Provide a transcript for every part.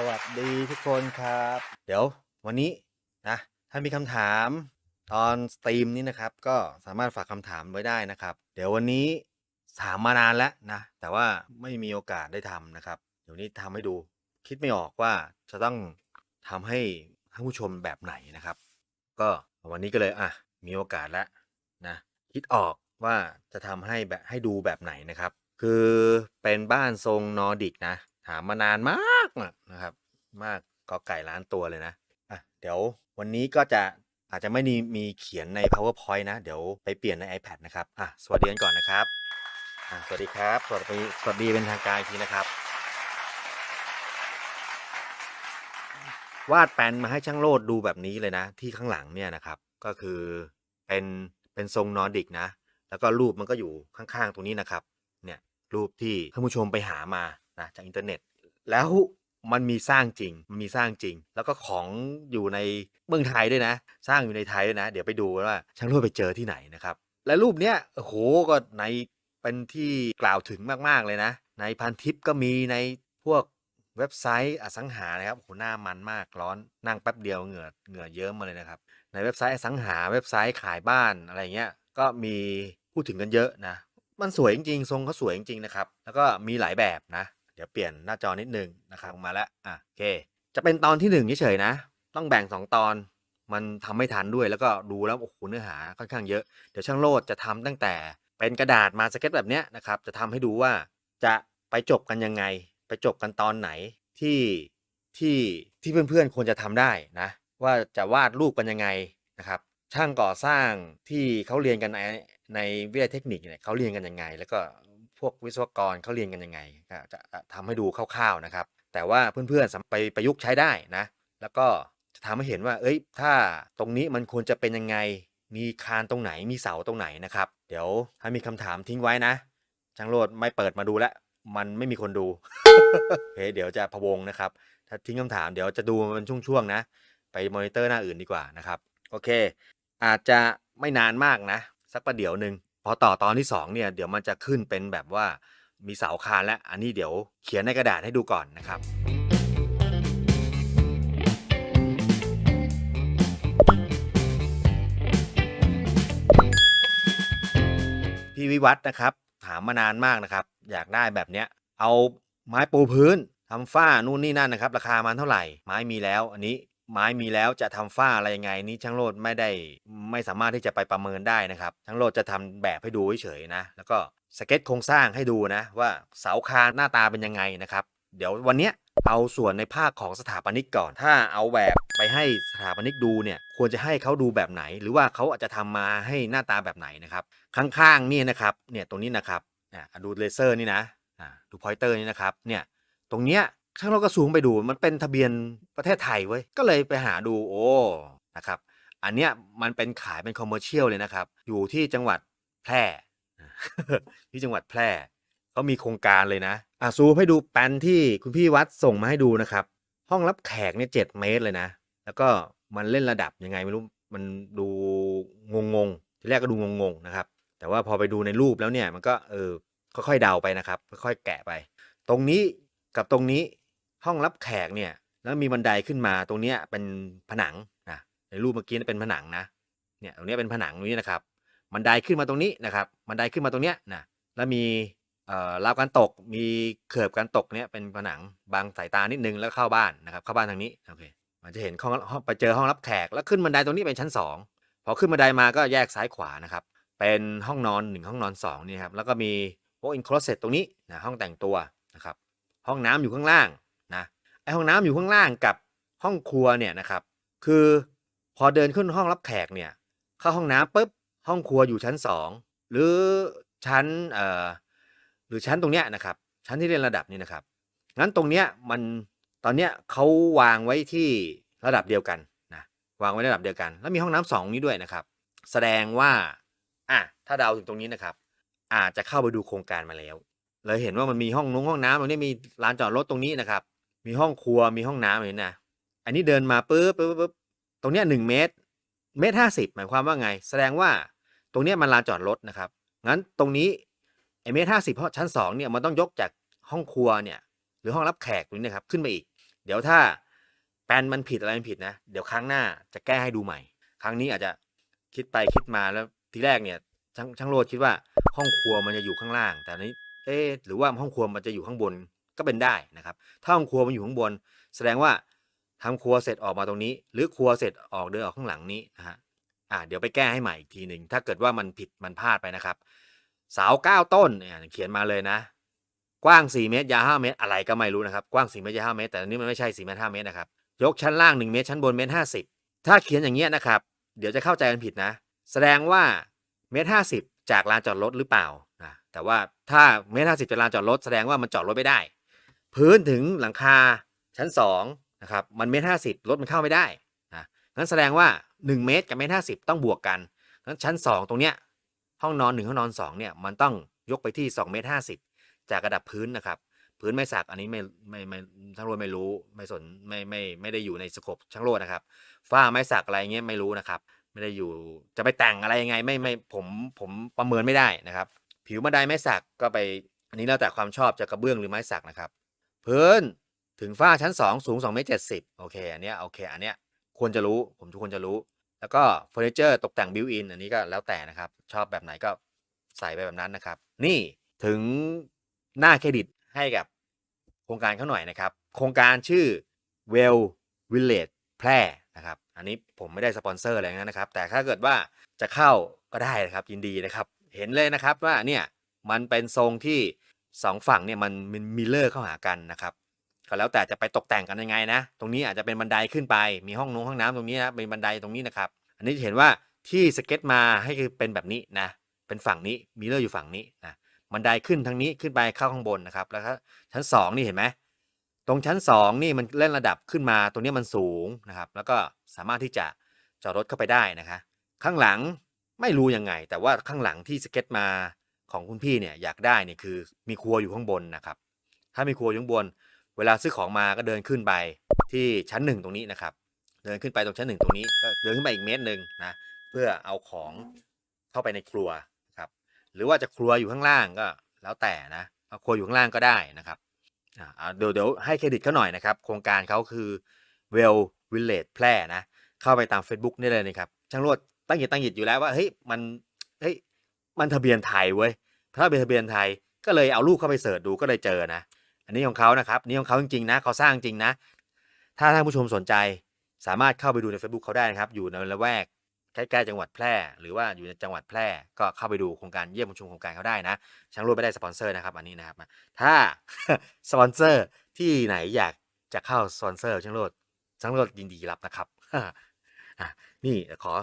สวัสดีทุกคนครับ เดี๋ยววันนี้นะถ้ามีคำถามตอนสตรีมนี้นะครับ ก็สามารถฝากคำถามไว้ได้นะครับ เดี๋ยววันนี้ถามมานานแล้วนะ แต่ว่าไม่มีโอกาสได้ทำนะครับ เดี๋ยวนี้ทำให้ดู คิดไม่ออกว่าจะต้องทำให้ท่านผู้ชมแบบไหนนะครับ ก็วันนี้ก็เลยอะมีโอกาสแล้วนะคิดออกว่าจะทำให้แบบให้ดูแบบไหนนะครับ คือเป็นบ้านทรงนอร์ดิกนะ ถามมานานมากนะครับ มากกอไก่ล้านตัวเลยนะอะเดี๋ยววันนี้ก็จะอาจจะไม่มีมีเขียนใน powerpoint นะ เดี๋ยวไปเปลี่ยนใน ipad นะครับอะสวัสดีกันก่อนนะครับอะสวัสดีครับ สวัสดีสวัสดีเป็นทางการอีกทีนะครับ วาดแปลนมาให้ช่างโลดดูแบบนี้เลยนะ ที่ข้างหลังเนี่ยนะครับ ก็คือเป็นเป็นทรงนอร์ดิกนะ แล้วก็รูปมันก็อยู่ข้างๆตรงนี้นะครับ เนี่ยรูปที่ท่านผู้ชมไปหามา นะจากอินเทอร์เน็ต แล้วมันมีสร้างจริงมันมีสร้างจริง แล้วก็ของอยู่ในเมืองไทยด้วยนะ สร้างอยู่ในไทยด้วยนะ เดี๋ยวไปดูว่าช่างโลดไปเจอที่ไหนนะครับ และรูปเนี้ยโหก็ในเป็นที่กล่าวถึงมากๆเลยนะ ในพันทิปก็มีในพวกเว็บไซต์อสังหานะครับโอ้โหหน้ามันมากร้อนนั่งแป๊บเดียวเหงื่อเหงื่อเยิ้มมาเลยนะครับ ในเว็บไซต์อสังหาเว็บไซต์ขายบ้านอะไรเงี้ยก็มีพูดถึงกันเยอะนะ มันสวยจริงๆ ทรงเขาสวยจริงๆนะครับ แล้วก็มีหลายแบบนะ เดี๋ยวเปลี่ยนหน้าจอนิดนึงนะครับมาแล้วอะโอเค จะเป็นตอนที่หนึ่งเฉยๆนะ ต้องแบ่งสองตอนมันทำไม่ทันด้วยแล้วก็ดูแล้วโอ้โหเนื้อหาค่อนข้างเยอะ เดี๋ยวช่างโลดจะทำตั้งแต่เป็นกระดาษมาสเก็ตแบบเนี้ยนะครับจะทำให้ดูว่าจะไปจบกันยังไง ไปจบกันตอนไหนที่ที่ที่เพื่อนๆควรจะทำได้นะ ว่าจะวาดรูปกันยังไงนะครับ ช่างก่อสร้างที่เขาเรียนกันในในวิทยาเทคนิคเนี่ยเขาเรียนกันยังไง แล้วก็ พวกวิศวกรเขาเรียนกันยังไงจะทำให้ดูคร่าวๆนะครับ แต่ว่าเพื่อนๆไปประยุกต์ใช้ได้นะ แล้วก็จะทำให้เห็นว่า เอ้ย ถ้าตรงนี้มันควรจะเป็นยังไง มีคานตรงไหน มีเสาตรงไหนนะครับ เดี๋ยวถ้ามีคำถามทิ้งไว้นะช่างโรดไม่เปิดมาดูแล้วมันไม่มีคนดูโอเคเดี๋ยวจะพะวงนะครับ ถ้าทิ้งคำถามเดี๋ยวจะดูมันช่วงๆนะ ไปมอนิเตอร์หน้าอื่นดีกว่านะครับ โอเค อาจจะไม่นานมากนะ สักประเดี๋ยวหนึ่ง พอต่อตอนที่2เนี่ยเดี๋ยวมันจะขึ้นเป็นแบบว่ามีเสาคานแล้วอันนี้เดี๋ยวเขียนในกระดาษให้ดูก่อนนะครับ พี่วิวัฒนะครับ ถามมานานมากนะครับ อยากได้แบบเนี้ย เอาไม้ปูพื้นทำฝ้านู่นนี่นั่นนะครับ ราคามันเท่าไหร่ ไม้มีแล้ว อันนี้ ไม้มีแล้วจะทำฝ้าอะไรยังไงนี่ช่างโลดไม่ได้ไม่สามารถที่จะไปประเมินได้นะครับช่างโลดจะทำแบบให้ดูเฉยๆนะ แล้วก็สเก็ตโครงสร้างให้ดูนะ ว่าเสาคานหน้าตาเป็นยังไงนะครับ เดี๋ยววันเนี้ยเอาส่วนในภาคของสถาปนิกก่อน ถ้าเอาแบบไปให้สถาปนิกดูเนี่ยควรจะให้เขาดูแบบไหน หรือว่าเขาอาจจะทำมาให้หน้าตาแบบไหนนะครับ ข้างๆนี่นะครับเนี่ยตรงนี้นะครับอะดูเลเซอร์นี่นะอะดูพอยเตอร์นี่นะครับเนี่ยตรงเนี้ย ช่างเราก็ซูมไปดูมันเป็นทะเบียนประเทศไทยเว้ยก็เลยไปหาดูโอ้นะครับ อันเนี้ยมันเป็นขายเป็นคอมเมอร์เชียลเลยนะครับ อยู่ที่จังหวัดแพร่ที่จังหวัดแพร่เขามีโครงการเลยนะอะซูมให้ดูแปลนที่คุณพี่วัดส่งมาให้ดูนะครับ ห้องรับแขกเนี่ยเจ็ดเมตรเลยนะ แล้วก็มันเล่นระดับยังไงไม่รู้มันดูงงๆทีแรกก็ดูงงๆนะครับ แต่ว่าพอไปดูในรูปแล้วเนี่ยมันก็เออค่อยๆเดาไปนะครับ ค่อยๆแกะไป ตรงนี้กับตรงนี้ ห้องรับแขกเนี่ย แล้วมีบันไดขึ้นมาตรงเนี้ยเป็นผนังนะในรูปเมื่อกี้เป็นผนังนะเนี่ยตรงนี้เป็นผนังตรงนี้นะครับบันไดขึ้นมาตรงนี้นะครับบันไดขึ้นมาตรงเนี้ยนะแล้วมีเอ่อราวการตกมีเขิบการตกเนี่ยเป็นผนังบางสายตานิดนึงแล้วเข้าบ้านนะครับ เข้าบ้านทางนี้โอเคมันจะเห็นห้องไปเจอห้องรับแขกแล้วขึ้นบันไดตรงนี้เป็นชั้นสองพอขึ้นบันไดมาก็แยกซ้ายขวานะครับ เป็นห้องนอนหนึ่งห้องนอนสองนี่ครับแล้วก็มีโอ้อินคลอเซ็ตตรงนี้นะห้องแต่งตัวนะครับห้องน้ำอยู่ข้างล่าง นะไอห้องน้ำอยู่ข้างล่างกับห้องครัวเนี่ยนะครับ คือพอเดินขึ้นห้องรับแขกเนี่ยเข้าห้องน้ำปุ๊บห้องครัวอยู่ชั้นสองหรือชั้นเอ่อหรือชั้นตรงเนี้ยนะครับ ชั้นที่เรียนระดับนี่นะครับงั้นตรงเนี้ยมันตอนเนี้ยเขาวางไว้ที่ระดับเดียวกันนะวางไว้ระดับเดียวกัน แล้วมีห้องน้ำสองนี้ด้วยนะครับ แสดงว่าอะถ้าเดาถึงตรงนี้นะครับ อาจจะเข้าไปดูโครงการมาแล้ว เลยเห็นว่ามันมีห้องนุ้งห้องน้ำตรงนี้มีลานจอดรถตรงนี้นะครับ มีห้องครัวมีห้องน้ำอย่างนี้นะอันนี้เดินมาปุ๊บปุ๊บปุ๊บตรงเนี้ยหนึ่งเมตร เมตรห้าสิบหมายความว่าไง แสดงว่าตรงเนี้ยมันลานจอดรถนะครับ งั้นตรงนี้ไอเมตรห้าสิบเพราะชั้นสองเนี่ยมันต้องยกจากห้องครัวเนี่ยหรือห้องรับแขกตรงนี้นะครับขึ้นไปอีก เดี๋ยวถ้าแปลนมันผิดอะไรมันผิดนะ เดี๋ยวครั้งหน้าจะแก้ให้ดูใหม่ ครั้งนี้อาจจะคิดไปคิดมาแล้วทีแรกเนี่ยช่างช่างโรดคิดว่าห้องครัวมันจะอยู่ข้างล่าง แต่นี้เอ๊ะหรือว่าห้องครัวมันจะอยู่ข้างบน ก็เป็นได้นะครับ ถ้าห้องครัวมันอยู่ข้างบน แสดงว่าทำครัวเสร็จออกมาตรงนี้ หรือครัวเสร็จออกเดินออกข้างหลังนี้นะฮะอ่าเดี๋ยวไปแก้ให้ใหม่อีกทีหนึ่งถ้าเกิดว่ามันผิดมันพลาดไปนะครับ เสาเก้าต้นเนี่ยเขียนมาเลยนะ กว้าง 4 เมตรยาว5เมตรอะไรก็ไม่รู้นะครับกว้าง4เมตรยาว5เมตรแต่อันนี้มันไม่ใช่4เมตร5เมตรนะครับยกชั้นล่าง 1 เมตรชั้นบนเมตร50 ถ้าเขียนอย่างเงี้ยนะครับ เดี๋ยวจะเข้าใจกันผิดนะ แสดงว่าเมตร50 จากลานจอดรถหรือเปล่านะแต่ว่าถ้าเมตร50จากลานจอดรถแสดงว่ามันจอดรถไม่ได้ พื้นถึงหลังคาชั้น2นะครับมันเมตร50รถมันเข้าไม่ได้นะงั้นแสดงว่า 1 เมตรกับเมตร50ต้องบวกกันงั้นชั้น 2 ตรงเนี้ยห้องนอนหนึ่งห้องนอนสองเนี่ยมันต้องยกไปที่2เมตรห้าสิบจากระดับพื้นนะครับ พื้นไม้สักอันนี้ไม่ไม่ไม่ช่างโรดไม่รู้ไม่สนไม่ไม่ไม่ได้อยู่ในสโคปช่างโรดนะครับฝ้าไม้สักอะไรเงี้ยไม่รู้นะครับ ไม่ได้อยู่จะไปแต่งอะไรยังไงไม่ไม่ผมผมประเมินไม่ได้นะครับ ผิวบันไดไม้สักก็ไปอันนี้แล้วแต่ความชอบจะกระเบื้องหรือไม้สักนะครับ พื้นถึงฝ้าชั้น 2 สูง2เมตร70โอเคอันเนี้ยโอเคอันเนี้ยควรจะรู้ผมทุกคนจะรู้ แล้วก็เฟอร์นิเจอร์ตกแต่งบิวอินอันนี้ก็แล้วแต่นะครับ ชอบแบบไหนก็ใส่ไปแบบนั้นนะครับ นี่ถึงหน้าเครดิตให้กับโครงการเขาหน่อยนะครับ โครงการชื่อ Well Village แพร่นะครับ อันนี้ผมไม่ได้สปอนเซอร์อะไรงั้นนะครับ แต่ถ้าเกิดว่าจะเข้าก็ได้นะครับยินดีนะครับ เห็นเลยนะครับว่าเนี่ยมันเป็นทรงที่ สองฝั่งเนี่ยมันมันมิลเลอร์เข้าหากันนะครับก็แล้วแต่จะไปตกแต่งกันยังไงนะ ตรงนี้อาจจะเป็นบันไดขึ้นไปมีห้องนงห้องน้ำตรงนี้นะเป็นบันไดตรงนี้นะครับ อันนี้จะเห็นว่าที่สเก็ตมาให้คือเป็นแบบนี้นะ เป็นฝั่งนี้มิเลอร์อยู่ฝั่งนี้นะบันไดขึ้นทางนี้ขึ้นไปเข้าข้างบนนะครับแล้วก็ชั้นสองนี่เห็นไหมตรงชั้นสองนี่มันเล่นระดับขึ้นมาตรงนี้มันสูงนะครับ แล้วก็สามารถที่จะจอดรถเข้าไปได้นะคะ ข้างหลังไม่รู้ยังไง แต่ว่าข้างหลังที่สเก็ตมา ของคุณพี่เนี่ยอยากได้เนี่ยคือมีครัวอยู่ข้างบนนะครับ ถ้ามีครัวอยู่ข้างบน เวลาซื้อของมาก็เดินขึ้นไปที่ชั้นหนึ่งตรงนี้นะครับ เดินขึ้นไปตรงชั้นหนึ่งตรงนี้ก็เดินขึ้นไปอีกเมตรหนึ่งนะเพื่อเอาของเข้าไปในครัวครับ หรือว่าจะครัวอยู่ข้างล่างก็แล้วแต่นะเอาครัวอยู่ข้างล่างก็ได้นะครับอ่าเดี๋ยวเดี๋ยวให้เครดิตเขาหน่อยนะครับ โครงการเขาคือ Well Village แพร่นะเข้าไปตาม Facebook นี่เลยนะครับช่างรวดตั้งหิดตั้งหิดอยู่แล้วว่าเฮ้ยมันเฮ้ย มันทะเบียนไทยเว้ยถ้าเป็นทะเบียนไทยก็เลยเอารูปเข้าไปเสิร์ชดูก็เลยเจอนะ อันนี้ของเขานะครับนี่ของเขาจริงๆนะเขาสร้างจริงนะ ถ้าท่านผู้ชมสนใจสามารถเข้าไปดูใน Facebook เขาได้นะครับ อยู่ในละแวกใกล้ๆจังหวัดแพร่ หรือว่าอยู่ในจังหวัดแพร่ ก็เข้าไปดูโครงการเยี่ยมชมโครงการเขาได้นะช่างรูดไม่ได้สปอนเซอร์นะครับอันนี้นะครับ ถ้าสปอนเซอร์ที่ไหนอยากจะเข้าสปอนเซอร์ช่างรูดช่างรูดยินดีรับนะครับนี่ขอ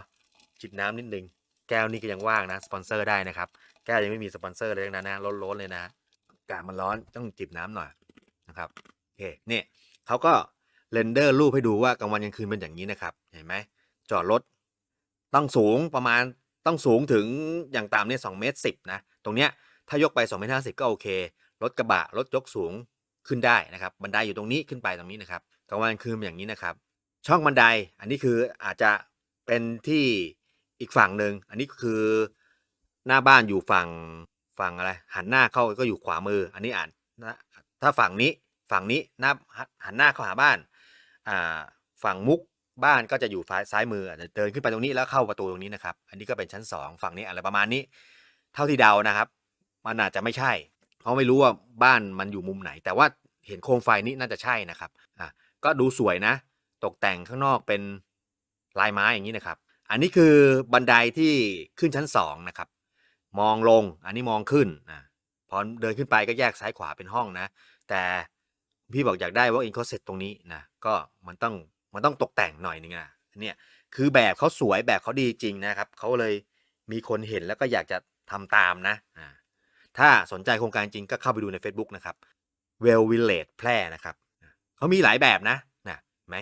จิบน้ำนิดนึง ก้วนี่ก็ยังว่างนะสปอนเซอร์ได้นะครับ แก้วยังไม่มีสปอนเซอร์เลยทั้งนั้นนะร้อนๆเลยนะอากาศมันร้อนต้องจิบน้ำหน่อยนะครับโอเคเนี่ยเขาก็เรนเดอร์รูปให้ดูว่ากลางวันกลางคืนเป็นอย่างนี้นะครับ เห็นไหมจอดรถต้องสูงประมาณต้องสูงถึงอย่างต่ำเนี่ยสองเมตรสิบนะ ตรงเนี้ยถ้ายกไป2เมตรห้าสิบก็โอเค รถกระบะรถยกสูงขึ้นได้นะครับ บันไดอยู่ตรงนี้ขึ้นไปตรงนี้นะครับกลางวันคืนเป็นอย่างนี้นะครับ ช่องบันไดอันนี้คืออาจจะเป็นที่ อีกฝั่งหนึ่งอันนี้คือหน้าบ้านอยู่ฝั่งฝั่งอะไร หันหน้าเข้าก็อยู่ขวามือ อันนี้อ่านถ้าฝั่งนี้ฝั่งนี้หน้าหันหน้าเข้าหาบ้านอ่าฝั่งมุกบ้านก็จะอยู่ฝ่ายซ้ายมืออาจจะเดินขึ้นไปตรงนี้แล้วเข้าประตูตรงนี้นะครับ อันนี้ก็เป็นชั้นสองฝั่งนี้อะไรประมาณนี้ เท่าที่เดานะครับ มันอาจจะไม่ใช่ เพราะไม่รู้ว่าบ้านมันอยู่มุมไหน แต่ว่าเห็นโคมไฟนี้น่าจะใช่นะครับอะก็ดูสวยนะ ตกแต่งข้างนอกเป็นลายไม้อย่างนี้นะครับ อันนี้คือบันไดที่ขึ้นชั้นสองนะครับ มองลงอันนี้มองขึ้นอะพอเดินขึ้นไปก็แยกซ้ายขวาเป็นห้องนะ แต่พี่บอกอยากได้ว่าอินคอเซ็ตตรงนี้นะก็มันต้องมันต้องตกแต่งหน่อยนึงนะเนี่ยคือแบบเขาสวยแบบเขาดีจริงนะครับเขาเลยมีคนเห็นแล้วก็อยากจะทำตามนะถ้าสนใจโครงการจริงก็เข้าไปดูใน Facebook นะครับ Well Village แพร่นะครับเขามีหลายแบบนะนะไหม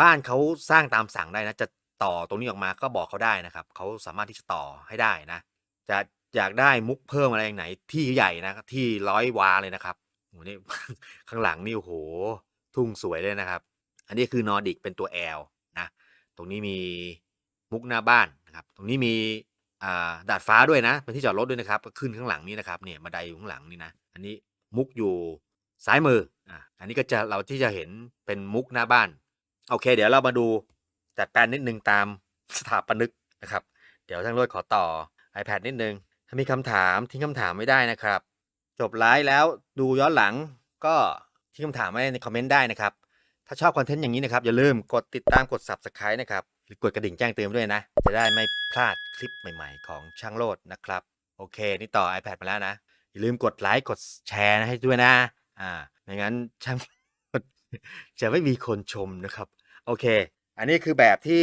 บ้านเขาสร้างตามสั่งได้นะจะ ต่อตรงนี้ออกมาก็บอกเขาได้นะครับเขาสามารถที่จะต่อให้ได้นะ จะอยากได้มุกเพิ่มอะไรอย่างไหน ที่ใหญ่นะที่ร้อยวาเลยนะครับโหนี่ข้างหลังนี่โอ้โหทุ่งสวยเลยนะครับ อันนี้คือนอร์ดิกเป็นตัว L นะตรงนี้มีมุกหน้าบ้านนะครับ ตรงนี้มีดาดฟ้าด้วยนะเป็นที่จอดรถด้วยนะครับก็ขึ้นข้างหลังนี้นะครับเนี่ยบันไดอยู่ข้างหลังนี่นะอันนี้มุกอยู่ซ้ายมืออะอันนี้ก็จะเราที่จะเห็นเป็นมุกหน้าบ้าน โอเค เดี๋ยวเรามาดู จัดแปลนนิดนึงตามสถาปนิกนะครับ เดี๋ยวช่างรวดขอต่อ iPad นิดนึง ถ้ามีคำถามทิ้งคำถามไม่ได้นะครับ จบไลฟ์แล้วดูย้อนหลังก็ทิ้งคำถามไว้ในคอมเมนต์ได้นะครับ ถ้าชอบคอนเทนต์อย่างนี้นะครับ อย่าลืมกดติดตามกด Subscribe นะครับ หรือกดกระดิ่งแจ้งเตือนด้วยนะ จะได้ไม่พลาดคลิปใหม่ๆ ของช่างโลดนะครับ โอเค นี่ต่อ iPad มาแล้วนะ อย่าลืมกดไลค์กดแชร์ให้ด้วยนะ อ่าไม่งั้นช่างจะไม่มีคนชมนะครับ โอเค อันนี้คือแบบที่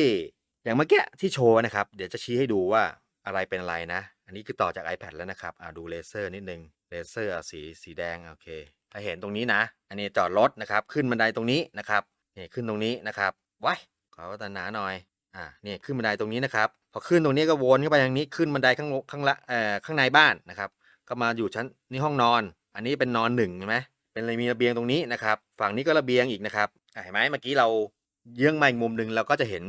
อย่างเมื่อกี้ที่โชว์นะครับ เดี๋ยวจะชี้ให้ดูว่าอะไรเป็นอะไรนะ อันนี้คือต่อจาก iPad แล้วนะครับอ่าดูเลเซอร์นิดนึงเลเซอร์สีสีแดงโอเคถ้าเห็นตรงนี้นะ อันนี้จอดรถนะครับ ขึ้นบันไดตรงนี้นะครับนี่ขึ้นตรงนี้นะครับว้ายขอตันหนาหน่อยอ่านี่ขึ้นบันไดตรงนี้นะครับ พอขึ้นตรงนี้ก็วนเข้าไปทางนี้ขึ้นบันไดข้างข้างละเอ่อข้างในบ้านนะครับ ก็มาอยู่ชั้นนี่ห้องนอน อันนี้เป็นนอนหนึ่งเห็นไหมเป็นอะไรมีระเบียงตรงนี้นะครับ ฝั่งนี้ก็ระเบียงอีกนะครับเห็นไหมเมื่อกี้เรา เยื่องมาอีกมุมหนึ่งเราก็จะเห็น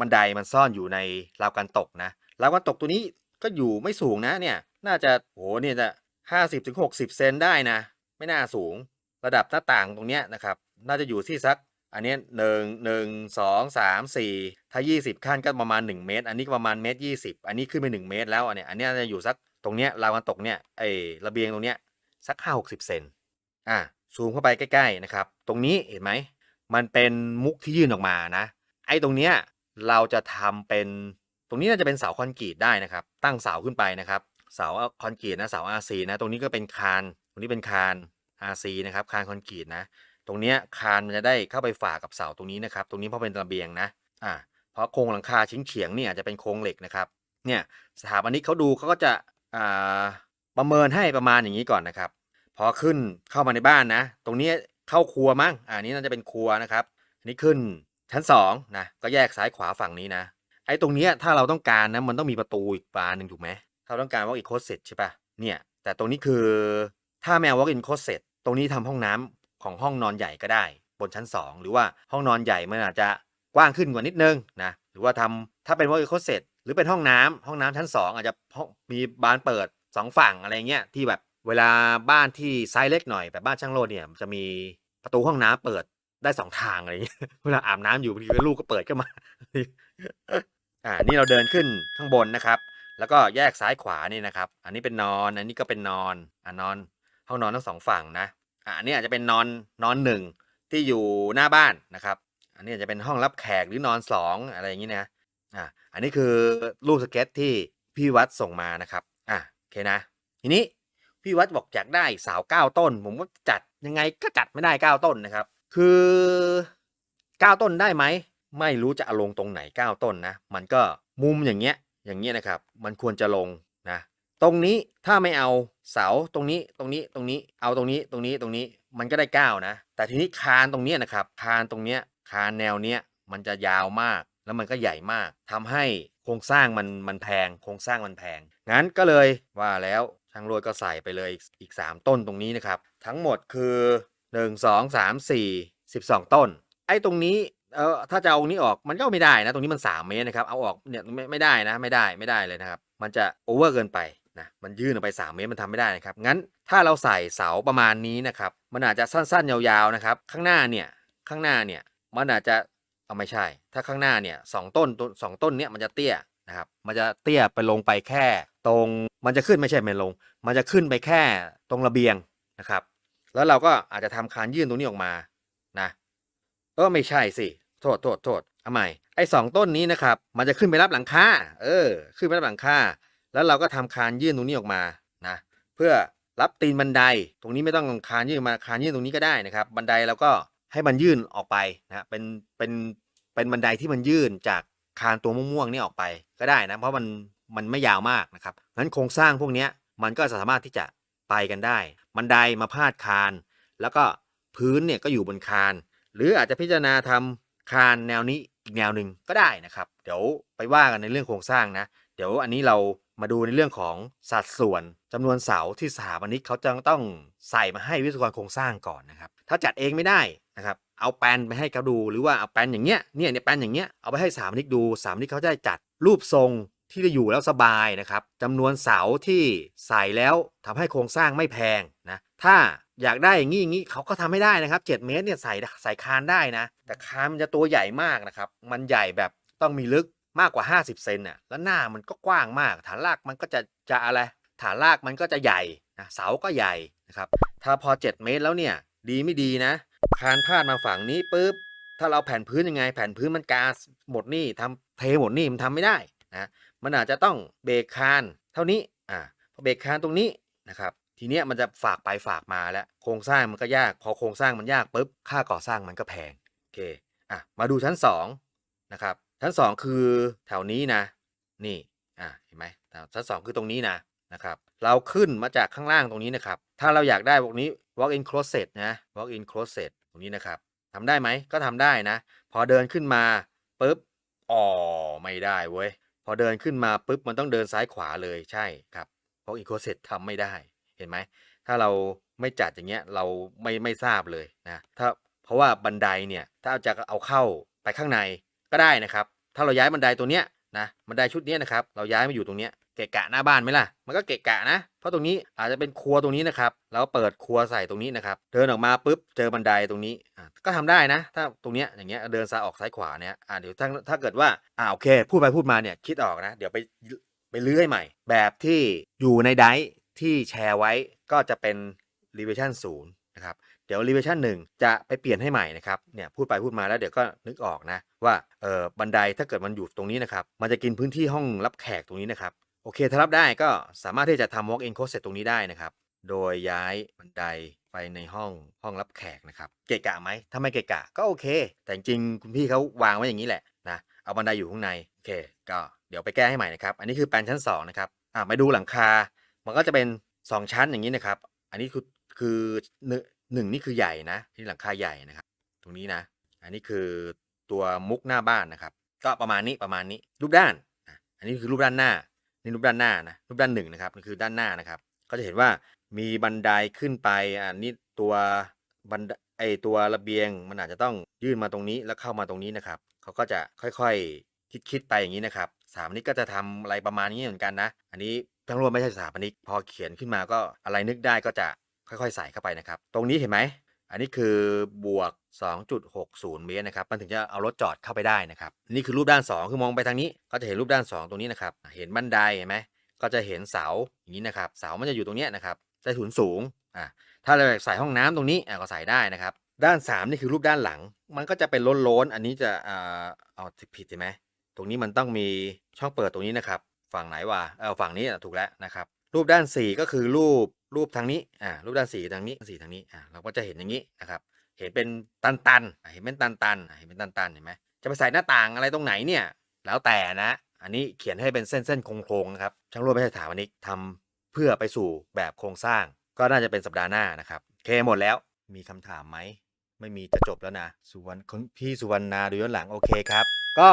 บันไดมันซ่อนอยู่ในราวกันตกนะราวกันตกตัวนี้ก็อยู่ไม่สูงนะเนี่ย น่าจะโหเนี่ยจะห้าสิบถึงหกสิบเซนได้นะ ไม่น่าสูง ระดับหน้าต่างตรงเนี้ยนะครับ น่าจะอยู่ที่สัก อันเนี้ยหนึ่งหนึ่งสองสามสี่ถ้ายี่สิบขั้นก็ประมาณหนึ่งเมตร อันนี้ก็ประมาณเมตรยี่สิบอันนี้ขึ้นไปหนึ่งเมตรแล้วอันเนี้ยอันเนี้ยจะอยู่สักตรงเนี้ยราวกันตกเนี่ยไอ้ระเบียงตรงเนี้ยสักห้าหกสิบเซนอะซูมเข้าไปใกล้ ๆ นะครับ ตรงนี้เห็นไหม มันเป็นมุกที่ยื่นออกมานะ ไอ้ตรงเนี้ยเราจะทำเป็นตรงนี้น่าจะเป็นเสาคอนกรีตได้นะครับ ตั้งเสาขึ้นไปนะครับ เสาคอนกรีตนะเสา RC นะ ตรงนี้ก็เป็นคานตรงนี้เป็นคาน RC นะครับคานคอนกรีตนะ ตรงเนี้ยคานมันจะได้เข้าไปฝากกับเสาตรงนี้นะครับ ตรงนี้เพราะเป็นระเบียงนะอ่าเพราะโครงหลังคาชิ้นเฉียงเนี่ยอาจจะเป็นโครงเหล็กนะครับเนี่ยสถาปนิกเขาดูเขาก็จะอ่าประเมินให้ประมาณอย่างนี้ก่อนนะครับ พอขึ้นเข้ามาในบ้านนะ ตรงนี้ เข้าครัวมั้งอ่านี้น่าจะเป็นครัวนะครับอันนี้ขึ้นชั้นสองนะก็แยกซ้ายขวาฝั่งนี้นะไอ้ตรงเนี้ยถ้าเราต้องการนะมันต้องมีประตูอีกบานหนึ่งถูกไหมถ้าเราต้องการว่าอีกโคสเซ็ตใช่ปะเนี่ยแต่ตรงนี้คือถ้าแมวว่าอินโคสเซ็ตตรงนี้ทำห้องน้ำของห้องนอนใหญ่ก็ได้ บนชั้น 2 หรือว่าห้องนอนใหญ่มันอาจจะกว้างขึ้นกว่านิดนึงนะหรือว่าทำถ้าเป็นว่าอินโคสเซ็ตหรือเป็นห้องน้ำห้องน้ำชั้น 2 อาจจะมีบานเปิด 2 ฝั่งอะไรเงี้ยที่แบบเวลาบ้านที่ไซส์เล็กหน่อยแบบบ้านช่างโลดเนี่ยจะมี ประตูห้องน้ำเปิดได้สองทางอะไรเงี้ยเวลาอาบน้ำอยู่บางทีลูกก็เปิดเข้ามา อ่า นี่เราเดินขึ้นข้างบนนะครับ แล้วก็แยกซ้ายขวานี่นะครับ อันนี้เป็นนอน อันนี้ก็เป็นนอน อ่านอน ห้องนอนทั้งสองฝั่งนะ อ่าอันนี้อาจจะเป็นนอนนอนหนึ่งที่อยู่หน้าบ้านนะครับ อันนี้อาจจะเป็นห้องรับแขกหรือนอนสองอะไรอย่างนี้นะ อ่า อันนี้คือรูปสเก็ตที่พี่วัดส่งมานะครับ อ่าโอเคนะ ทีนี้ พี่วัดบอกอยากได้เสาเก้าต้น ผมก็จัดยังไงก็จัดไม่ได้เก้าต้นนะครับ คือเก้าต้นได้ไหม ไม่รู้จะลงตรงไหนเก้าต้นนะ มันก็มุมอย่างเงี้ย อย่างเงี้ยนะครับ มันควรจะลงนะ ตรงนี้ถ้าไม่เอาเสาตรงนี้ตรงนี้ตรงนี้ เอาตรงนี้ตรงนี้ตรงนี้ มันก็ได้เก้านะ แต่ทีนี้คานตรงเนี้ยนะครับ คานตรงเนี้ย คานแนวเนี้ย มันจะยาวมาก แล้วมันก็ใหญ่มากทำให้โครงสร้างมันมันแพง โครงสร้างมันแพง งั้นก็เลยว่าแล้ว ช่างโรยก็ใส่ไปเลยอีก 3 ต้นตรงนี้นะครับ ทั้งหมดคือ 1 2 3 4 12 ต้น ไอ้ตรงนี้เออถ้าจะเอาตรงนี้ออกมันก็ไม่ได้นะ ตรงนี้มัน 3 เมตรนะครับ เอาออกเนี่ยไม่ไม่ได้นะไม่ได้ไม่ได้เลยนะครับ มันจะโอเวอร์เกินไปนะมันยื่นออกไป 3 เมตรมันทำไม่ได้นะครับ งั้นถ้าเราใส่เสาประมาณนี้นะครับ มันอาจจะสั้นๆ ยาวๆนะครับ ข้างหน้าเนี่ยข้างหน้าเนี่ยมันอาจจะเอาไม่ใช่ ถ้าข้างหน้าเนี่ยสองต้นต้นสองต้นเนี่ยมันจะเตี้ย นะครับมันจะเตี้ยไปลงไปแค่ ตรงมันจะขึ้นไม่ใช่ไม่ลง มันจะขึ้นไปแค่ตรงระเบียงนะครับ แล้วเราก็อาจจะทำคานยื่นตรงนี้ออกมานะเออไม่ใช่สิโทษโทษโทษเอาใหม่ไอ้สองต้นนี้นะครับ มันจะขึ้นไปรับหลังคาเออ ขึ้นไปรับหลังคาแล้วเราก็ทำคานยื่นตรงนี้ออกมานะเพื่อรับตีนบันไดตรงนี้ไม่ต้องคานยื่นมาคานยื่นตรงนี้ก็ได้นะครับ บันไดเราก็ให้มันยื่นออกไปนะเป็นเป็นเป็นบันไดที่มันยื่นจาก คานตัวม่วงๆนี่ออกไปก็ได้นะ เพราะมันมันไม่ยาวมากนะครับงั้นโครงสร้างพวกนี้มันก็สามารถที่จะไปกันได้ บันไดมาพาดคาน แล้วก็พื้นเนี่ยก็อยู่บนคาน หรืออาจจะพิจารณาทำคานแนวนี้อีกแนวหนึ่งก็ได้นะครับ เดี๋ยวไปว่ากันในเรื่องโครงสร้างนะ เดี๋ยวอันนี้เรามาดูในเรื่องของสัดส่วน จำนวนเสาที่สถาปนิกเขาจะต้องใส่มาให้วิศวกรโครงสร้างก่อนนะครับ ถ้าจัดเองไม่ได้นะครับ เอาแปลนไปให้เขาดู หรือว่าเอาแปลนอย่างเงี้ย เนี่ยเนี่ยแปลนอย่างเงี้ย เอาไปให้สถาปนิกดูสถาปนิกเขาจะได้จัดรูปทรงที่จะอยู่แล้วสบายนะครับจำนวนเสาที่ใส่แล้วทำให้โครงสร้างไม่แพงนะ ถ้าอยากได้อย่างนี้อย่างนี้เขาก็ทำให้ได้นะครับ 7 เมตรเนี่ยใส่ใส่คานได้นะ แต่คานมันจะตัวใหญ่มากนะครับ มันใหญ่แบบต้องมีลึกมากกว่า 50 เซนน่ะ แล้วหน้ามันก็กว้างมาก ฐานรากมันก็จะจะอะไร ฐานรากมันก็จะใหญ่นะเสาก็ใหญ่นะครับ ถ้าพอ 7 เมตรแล้วเนี่ยดีไม่ดีนะ คานพาดมาฝั่งนี้ปุ๊บถ้าเราแผ่นพื้นยังไง แผ่นพื้นมันกาหมดนี่ทำเทหมดนี่มันทำไม่ได้นะมันอาจจะต้องเบรกคานเท่านี้อ่าพอเบรกคานตรงนี้นะครับทีเนี้ยมันจะฝากไปฝากมาแล้วโครงสร้างมันก็ยาก พอโครงสร้างมันยากปุ๊บค่าก่อสร้างมันก็แพงโอเคอะมาดูชั้น2นะครับชั้น 2 คือแถวนี้นะ นี่อะเห็นไหมชั้น 2 คือตรงนี้นะ นะครับ เราขึ้นมาจากข้างล่างตรงนี้นะครับ ถ้าเราอยากได้พวกนี้ walk in closet นะ walk in closet ตรงนี้นะครับทำได้ไหมก็ทำได้นะ พอเดินขึ้นมาปุ๊บอ๋อไม่ได้เว้ย พอเดินขึ้นมาปุ๊บมันต้องเดินซ้ายขวาเลยใช่ครับเพราะ in closet ทำไม่ได้เห็นไหม ถ้าเราไม่จัดอย่างเงี้ยเราไม่ไม่ทราบเลยนะถ้าเพราะว่าบันไดเนี่ยถ้าจะเอาเข้าไปข้างในก็ได้นะครับ ถ้าเราย้ายบันไดตัวเนี้ยนะบันไดชุดเนี้ยนะครับ เราย้ายมาอยู่ตรงเนี้ย เกะกะหน้าบ้านไหมล่ะ มันก็เกะกะนะ เพราะตรงนี้อาจจะเป็นครัวตรงนี้นะครับ แล้วเปิดครัวใส่ตรงนี้นะครับ เดินออกมาปุ๊บเจอบันไดตรงนี้ ก็ทำได้นะ ถ้าตรงเนี้ยอย่างเงี้ยเดินซ้ายออกซ้ายขวาเนี่ยอ่าเดี๋ยวถ้าถ้าเกิดว่า อ่าโอเค พูดไปพูดมาเนี่ยคิดออกนะ เดี๋ยวไปไปลื้อให้ใหม่ แบบที่อยู่ในไดร์ที่แชร์ไว้ก็จะเป็น revision 0นะครับ เดี๋ยว revision 1 จะไปเปลี่ยนให้ใหม่นะครับ เนี่ยพูดไปพูดมาแล้วเดี๋ยวก็นึกออกนะ ว่าเออบันไดถ้าเกิดมันอยู่ตรงนี้นะครับ มันจะกินพื้นที่ห้องรับแขกตรงนี้นะครับ โอเคถ้ารับได้ก็สามารถที่จะทำ walk in closet ตรงนี้ได้นะครับ โดยย้ายบันไดไปในห้องห้องรับแขกนะครับ เกะกะไหมถ้าไม่เกะกะก็โอเค แต่จริงๆคุณพี่เขาวางไว้อย่างนี้แหละนะ เอาบันไดอยู่ข้างใน โอเค ก็เดี๋ยวไปแก้ให้ใหม่นะครับ อันนี้คือแปลนชั้น2นะครับ อ่ามาดูหลังคา มันก็จะเป็น 2 ชั้นอย่างนี้นะครับ อันนี้คือคือหนึ่งหนึ่งนี่คือใหญ่นะ ที่หลังคาใหญ่นะครับ ตรงนี้นะ อันนี้คือตัวมุกหน้าบ้านนะครับ ก็ประมาณนี้ประมาณนี้ รูปด้าน อันนี้คือรูปด้านหน้า นี่รูปด้านหน้านะรูปด้านหนึ่งนะครับคือด้านหน้านะครับ ก็จะเห็นว่ามีบันไดขึ้นไปอ่านี่ตัวบันไอตัวระเบียงมันอาจจะต้องยื่นมาตรงนี้แล้วเข้ามาตรงนี้นะครับเขาก็จะค่อยๆคิดคิดๆไปอย่างนี้นะครับสถาปนิกก็จะทำอะไรประมาณนี้เหมือนกันนะ อันนี้ทั้งรวมไม่ใช่สถาปนิกพอเขียนขึ้นมาก็อะไรนึกได้ก็จะค่อยๆ ใส่เข้าไปนะครับ ตรงนี้เห็นไหม อันนี้คือบวก 2.60 เมตรนะครับ มันถึงจะเอารถจอดเข้าไปได้นะครับ นี่คือรูปด้าน 2 คือมองไปทางนี้ ก็จะเห็นรูปด้าน 2 ตรงนี้นะครับ เห็นบันไดเห็นไหม ก็จะเห็นเสาอย่างนี้นะครับ เสามันจะอยู่ตรงนี้นะครับใต้ถุนสูง อ่าถ้าเราอยากใส่ห้องน้ำตรงนี้อ่าก็ใส่ได้นะครับ ด้าน 3 นี่คือรูปด้านหลัง มันก็จะเป็นล้นๆอันนี้จะอ่าเอาผิดใช่ไหม ตรงนี้มันต้องมีช่องเปิดตรงนี้นะครับ ฝั่งไหนวะ เออฝั่งนี้ถูกแล้วนะครับ รูปด้าน4ก็คือรูปรูปทางนี้อ่ารูปด้าน4ทางนี้สีทางนี้อ่าเราก็จะเห็นอย่างนี้นะครับ เห็นเป็นตันๆอะเห็นเป็นตันๆอะเห็นเป็นตันๆเห็นไหมจะไปใส่หน้าต่างอะไรตรงไหนเนี่ย แล้วแต่นะ อันนี้เขียนให้เป็นเส้นๆโครงๆนะครับช่างรวดไม่ใช่สถาปนิกทำเพื่อไปสู่แบบโครงสร้าง ก็น่าจะเป็นสัปดาห์หน้านะครับโอเคหมดแล้วมีคำถามไหมไม่มีจะจบแล้วนะสุวรรณคุณพี่สุวรรณนาดูย้อนหลังโอเคครับ ก็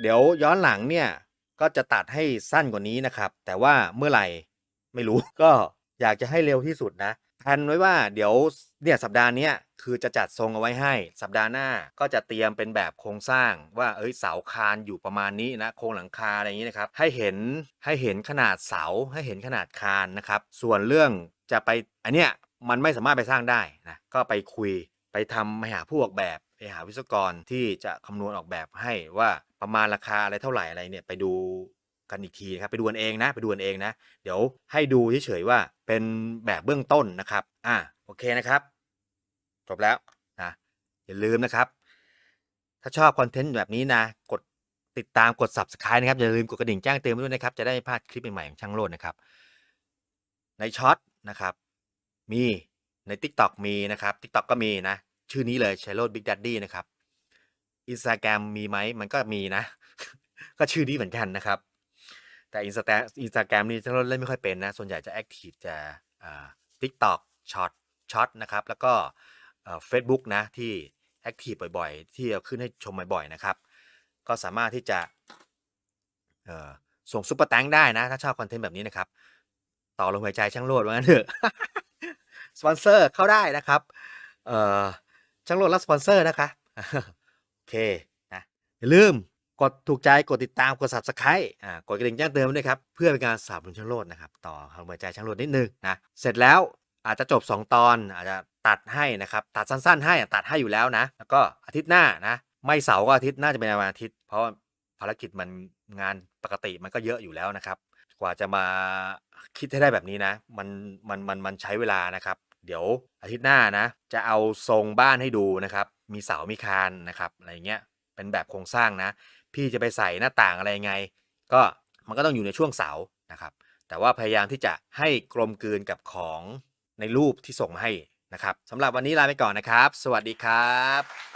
เดี๋ยวย้อนหลังเนี่ยก็จะตัดให้สั้นกว่านี้นะครับ แต่ว่าเมื่อไหร่ ไม่รู้ ก็อยากจะให้เร็วที่สุดนะแพลนไว้ว่าเดี๋ยวเนี่ยสัปดาห์นี้คือจะจัดทรงเอาไว้ให้ สัปดาห์หน้าก็จะเตรียมเป็นแบบโครงสร้างว่าเอ้ยเสาคานอยู่ประมาณนี้นะโครงหลังคาอะไรอย่างนี้นะครับให้เห็นให้เห็นขนาดเสาให้เห็นขนาดคานนะครับส่วนเรื่องจะไปอันเนี้ยมันไม่สามารถไปสร้างได้นะก็ไปคุยไปทำไปหาผู้ออกแบบไปหาวิศวกรที่จะคำนวณออกแบบให้ว่าประมาณราคาอะไรเท่าไหร่อะไรเนี่ยไปดู กันอีกทีนะครับไปดูกันเองนะไปดูกันเองนะ เดี๋ยวให้ดูเฉยๆว่าเป็นแบบเบื้องต้นนะครับ อ่าโอเคนะครับจบแล้วนะอย่าลืมนะครับ ถ้าชอบคอนเทนต์แบบนี้นะ กดติดตามกด subscribe นะครับ อย่าลืมกดกระดิ่งแจ้งเตือนไว้ด้วยนะครับ จะได้ไม่พลาดคลิปใหม่ๆของช่างโลดนะครับ ในช็อตนะครับ มีใน TikTok มีนะครับ TikTok ก็มีนะ ชื่อนี้เลยชัยโรดบิ๊กดัดดี้นะครับอินสตาแกรมมีไหมมันก็มีนะ ก็ชื่อนี้เหมือนกันนะครับ แต่อินสตาอินสตาแกรมนี่ฉันเล่นไม่ค่อยเป็นนะ ส่วนใหญ่จะแอคทีฟจะทิกตอกช็อตช็อตนะครับ แล้วก็เฟซบุ๊กนะที่แอคทีฟบ่อยๆ ที่เอาขึ้นให้ชมบ่อยๆนะครับ ก็สามารถที่จะส่งซุปเปอร์แตงได้นะ ถ้าชอบคอนเทนต์แบบนี้นะครับ ต่อลมหายใจช่างโลดว่างั้นเถอะสปอนเซอร์เข้าได้นะครับช่างโลดรับสปอนเซอร์นะคะโอเคนะอย่าลืม กดถูกใจกดติดตามกด subscribe อ่ากดกระดิ่งแจ้งเตือนด้วยครับเพื่อเป็นการสนับสนุนช่างโลดนะครับต่อลมหายใจช่างโลดนิดนึงนะเสร็จแล้วอาจจะจบ 2 ตอนอาจจะตัดให้นะครับตัดสั้นๆ ให้ตัดให้อยู่แล้วนะ แล้วก็อาทิตย์หน้านะไม่เสาร์ก็อาทิตย์น่าจะเป็นวันอาทิตย์ เพราะภารกิจมันงานปกติมันก็เยอะอยู่แล้วนะครับ กว่าจะมาคิดให้ได้แบบนี้นะ มันมันมันมันใช้เวลานะครับ เดี๋ยวอาทิตย์หน้านะ จะเอาทรงบ้านให้ดูนะครับ มีเสามีคานนะครับอะไรเงี้ยเป็นแบบโครงสร้างนะ พี่จะไปใส่หน้าต่างอะไรยังไง ก็มันก็ต้องอยู่ในช่วงเสานะครับ แต่ว่าพยายามที่จะให้กลมกลืนกับของในรูปที่ส่งมาให้นะครับสำหรับวันนี้ลาไปก่อนนะครับ สวัสดีครับ